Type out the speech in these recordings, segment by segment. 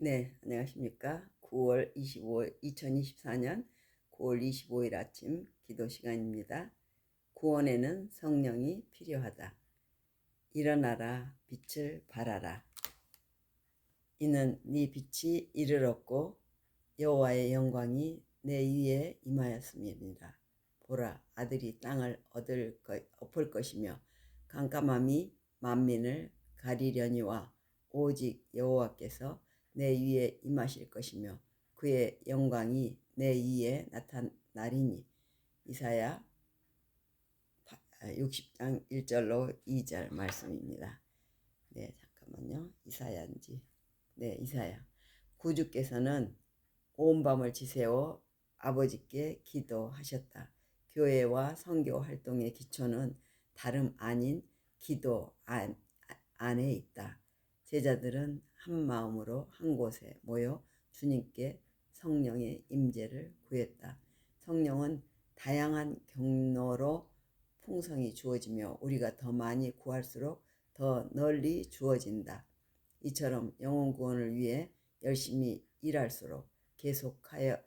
네, 안녕하십니까. 9월 25일, 2024년 9월 25일 아침 기도 시간입니다. 구원에는 성령이 필요하다. 일어나라, 빛을 발하라. 이는 네 빛이 이르렀고 여호와의 영광이 내 위에 임하였음이니라. 보라, 아들이 땅을 얻을 것, 엎을 것이며 깜깜함이 만민을 가리려니와 오직 여호와께서 내 위에 임하실 것이며 그의 영광이 내 위에 나타나리니 이사야 60장 1절로 2절 말씀입니다. 네, 잠깐만요. 이사야인지. 네, 이사야. 구주께서는 온 밤을 지새워 아버지께 기도하셨다. 교회와 선교 활동의 기초는 다름 아닌 기도 안, 안에 있다. 제자들은 한 마음으로 한 곳에 모여 주님께 성령의 임재를 구했다. 성령은 다양한 경로로 풍성이 주어지며 우리가 더 많이 구할수록 더 널리 주어진다. 이처럼 영혼 구원을 위해 열심히 일할수록 계속하여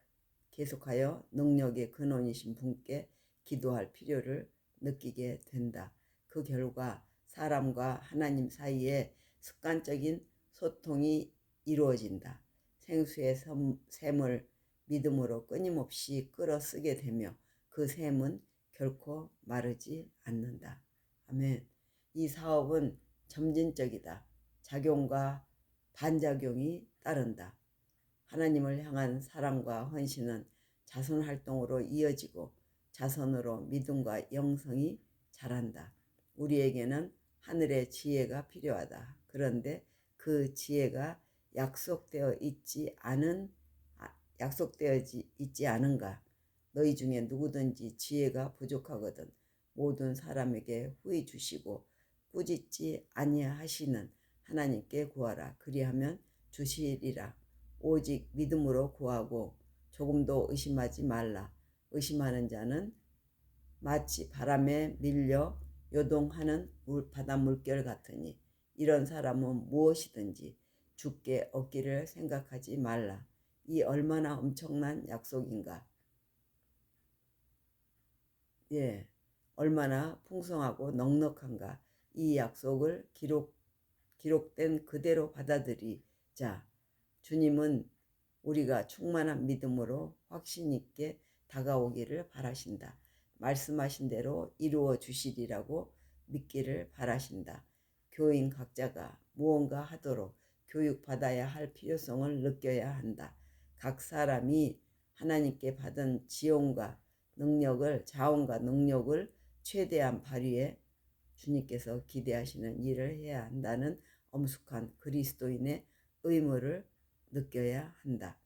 계속하여 능력의 근원이신 분께 기도할 필요를 느끼게 된다. 그 결과 사람과 하나님 사이에 습관적인 소통이 이루어진다. 생수의 샘을 믿음으로 끊임없이 끌어쓰게 되며 그 샘은 결코 마르지 않는다. 아멘. 이 사업은 점진적이다. 작용과 반작용이 따른다. 하나님을 향한 사랑과 헌신은 자선 활동으로 이어지고 자선으로 믿음과 영성이 자란다. 우리에게는 하늘의 지혜가 필요하다. 그런데 그 지혜가 약속되어 있지 않은 아, 약속되어 있지 않은가? 너희 중에 누구든지 지혜가 부족하거든 모든 사람에게 후히 주시고 꾸짖지 아니하시는 하나님께 구하라. 그리하면 주시리라. 오직 믿음으로 구하고 조금도 의심하지 말라. 의심하는 자는 마치 바람에 밀려 요동하는 물, 바다 물결 같으니 이런 사람은 무엇이든지 죽게 얻기를 생각하지 말라. 이 얼마나 엄청난 약속인가. 예, 얼마나 풍성하고 넉넉한가. 이 약속을 기록, 기록된 그대로 받아들이자. 주님은 우리가 충만한 믿음으로 확신 있게 다가오기를 바라신다. 말씀하신 대로 이루어 주시리라고 믿기를 바라신다. 교인 각자가 무언가 하도록 교육받아야 할 필요성을 느껴야 한다. 각 사람이 하나님께 받은 지원과 능력을, 자원과 능력을 최대한 발휘해 주님께서 기대하시는 일을 해야 한다는 엄숙한 그리스도인의 의무를 느껴야 한다.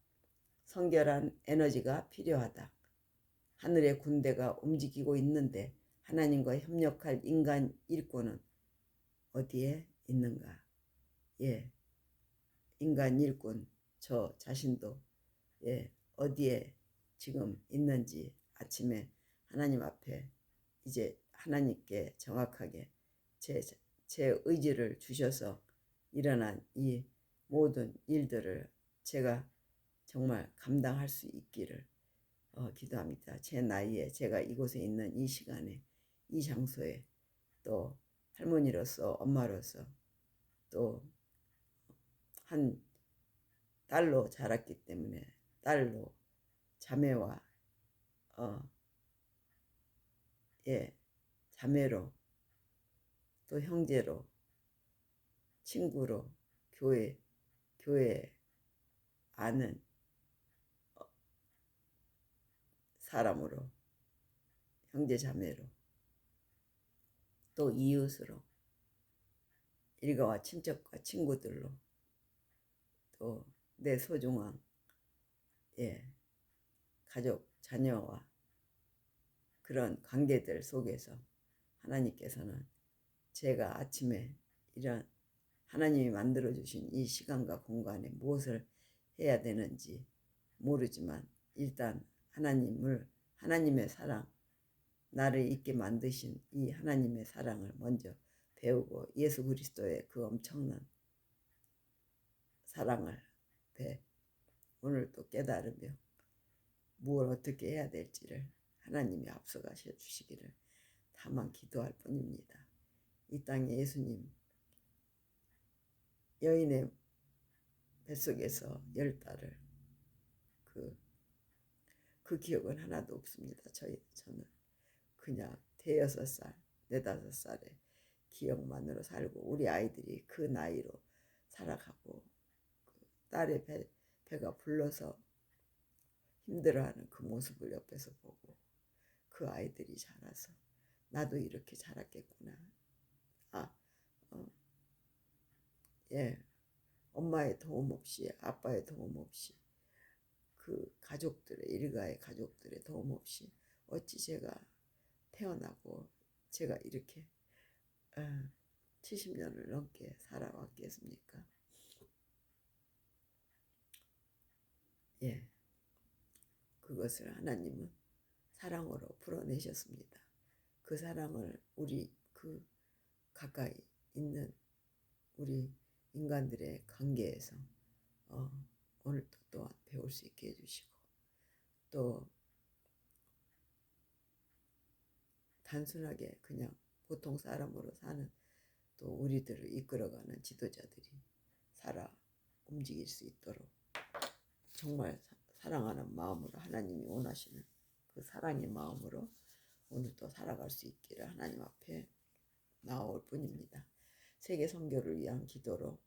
성결한 에너지가 필요하다. 하늘의 군대가 움직이고 있는데 하나님과 협력할 인간 일꾼은 어디에 있는가? 예. 인간 일꾼 저 자신도 예, 어디에 지금 있는지 아침에 하나님 앞에 이제 하나님께 정확하게 제, 제 의지를 주셔서 일어난 이 모든 일들을 제가 정말 감당할 수 있기를 어, 기도합니다. 제 나이에 제가 이곳에 있는 이 시간에 이 장소에 또 할머니로서 엄마로서 또 한 딸로 자랐기 때문에 딸로 자매와 어, 예, 자매로 또 형제로 친구로 교회 교회 아는 어, 사람으로 형제 자매로 또 이웃으로 일가와 친척과 친구들로 또 내 소중한 예 가족 자녀와 그런 관계들 속에서 하나님께서는 제가 아침에 이런 하나님이 만들어 주신 이 시간과 공간에 무엇을 해야 되는지 모르지만 일단 하나님을 하나님의 사랑 나를 있게 만드신 이 하나님의 사랑을 먼저 배우고 예수 그리스도의 그 엄청난 사랑을 앞에 오늘 또 깨달으며 무엇 어떻게 해야 될지를 하나님이 앞서가셔 주시기를 다만 기도할 뿐입니다. 이 땅에 예수님 여인의 뱃속에서 열 달을 그, 그 기억은 하나도 없습니다. 저희 저는 그냥 대여섯 살, 네다섯 살의 기억만으로 살고 우리 아이들이 그 나이로 살아가고 그 딸의 배, 배가 불러서 힘들어하는 그 모습을 옆에서 보고 그 아이들이 자라서 나도 이렇게 자랐겠구나. 아, 어, 예, 엄마의 도움 없이 아빠의 도움 없이 그 가족들의 일가의 가족들의 도움 없이 어찌 제가 태어나고 제가 이렇게 어, 70년을 넘게 살아왔겠습니까? 예, 그것을 하나님은 사랑으로 풀어내셨습니다. 그 사랑을 우리 그 가까이 있는 우리 인간들의 관계에서 어, 오늘도 또한 배울 수 있게 해주시고 또 단순하게 그냥 보통 사람으로 사는 또 우리들을 이끌어가는 지도자들이 살아 움직일 수 있도록 정말 사- 사랑하는 마음으로 하나님이 원하시는 그 사랑의 마음으로 오늘 또 살아갈 수 있기를 하나님 앞에 나올 뿐입니다. 세계 선교를 위한 기도로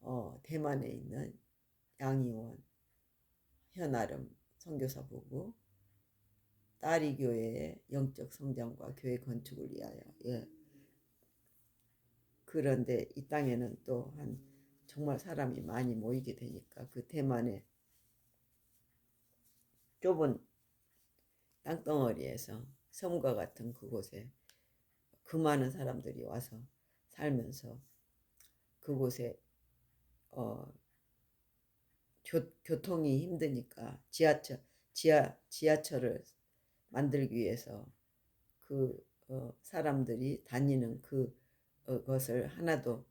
어, 대만에 있는 양이원 현아름 선교사 부부 딸이 교회의 영적 성장과 교회 건축을 위하여 예. 그런데 이 땅에는 또 한 정말 사람이 많이 모이게 되니까 그 대만의 좁은 땅덩어리에서 섬과 같은 그곳에 그 많은 사람들이 와서 살면서 그곳에 어, 교, 교통이 힘드니까 지하철 지하 지하철을 만들기 위해서 그 어, 사람들이 다니는 그 어, 것을 하나도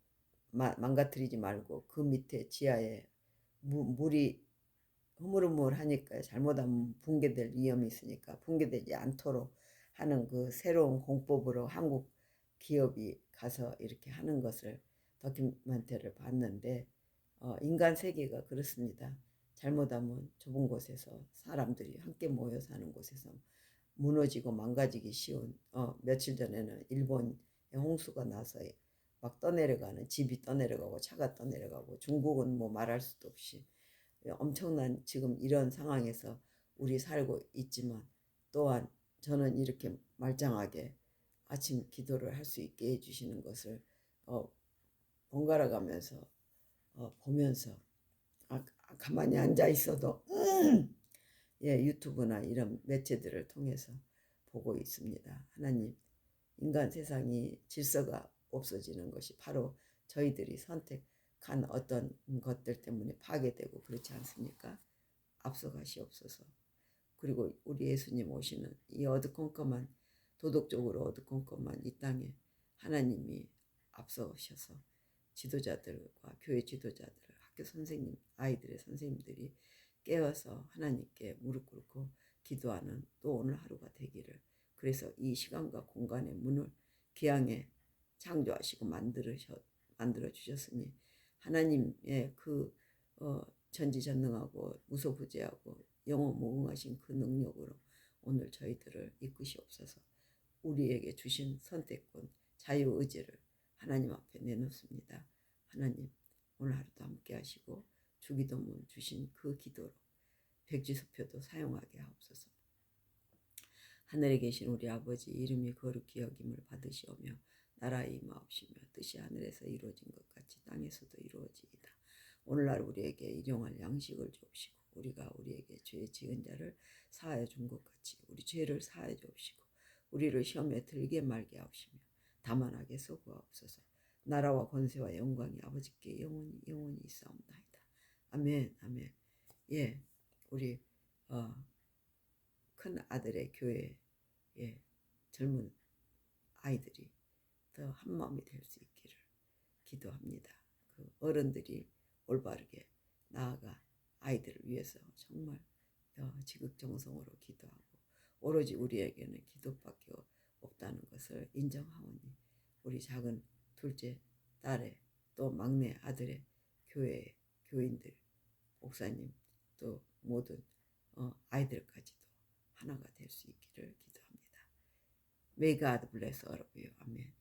마, 망가뜨리지 말고 그 밑에 지하에 무, 물이 흐물흐물하니까 잘못하면 붕괴될 위험이 있으니까 붕괴되지 않도록 하는 그 새로운 공법으로 한국 기업이 가서 이렇게 하는 것을 다큐멘터리를 봤는데 어, 인간 세계가 그렇습니다. 잘못하면 좁은 곳에서 사람들이 함께 모여 사는 곳에서 무너지고 망가지기 쉬운 어, 며칠 전에는 일본의 홍수가 나서 막 떠내려가는 집이 떠내려가고 차가 떠내려가고 중국은 뭐 말할 수도 없이 엄청난 지금 이런 상황에서 우리 살고 있지만 또한 저는 이렇게 말짱하게 아침 기도를 할 수 있게 해주시는 것을 어, 번갈아 가면서 어, 보면서 아, 가만히 앉아 있어도 예 유튜브나 이런 매체들을 통해서 보고 있습니다. 하나님 인간 세상이 질서가 없어지는 것이 바로 저희들이 선택한 어떤 것들 때문에 파괴되고 그렇지 않습니까? 앞서가시옵소서. 그리고 우리 예수님 오시는 이 어두컴컴한 도덕적으로 어두컴컴한 이 땅에 하나님이 앞서셔서 지도자들과 교회 지도자들, 학교 선생님, 아이들의 선생님들이 깨어서 하나님께 무릎 꿇고 기도하는 또 오늘 하루가 되기를 그래서 이 시간과 공간의 문을 기양에 창조하시고 만들으셔 만들어 주셨으니 하나님의 그 어, 전지전능하고 무소부재하고 영원무궁하신 그 능력으로 오늘 저희들을 이끄시옵소서. 우리에게 주신 선택권, 자유 의지를 하나님 앞에 내놓습니다. 하나님 오늘 하루도 함께 하시고 주기도문 주신 그 기도로 백지수표도 사용하게 하옵소서. 하늘에 계신 우리 아버지 이름이 거룩히 여김을 받으시오며 나라의 임하옵시며 뜻이 하늘에서 이루어진 것 같이 땅에서도 이루어지이다. 오늘날 우리에게 일용할 양식을 주옵시고 우리가 우리에게 죄 지은 자를 사하여 준 것 같이 우리 죄를 사하여 주옵시고 우리를 시험에 들게 말게 하옵시며 다만하게 소구하옵소서. 나라와 권세와 영광이 아버지께 영원히 영원히 있사옵나이다. 아멘 아멘. 예, 우리 어, 큰 아들의 교회 예, 젊은 아이들이 더 한 마음이 될 수 있기를 기도합니다. 그 어른들이 올바르게 나아가 아이들을 위해서 정말 어, 지극정성으로 기도하고 오로지 우리에게는 기도밖에 없다는 것을 인정하오니 우리 작은 둘째 딸의 또 막내 아들의 교회 교인들 목사님 또 모든 어, 아이들까지도 하나가 될 수 있기를 기도합니다. May God bless all of you. 아멘.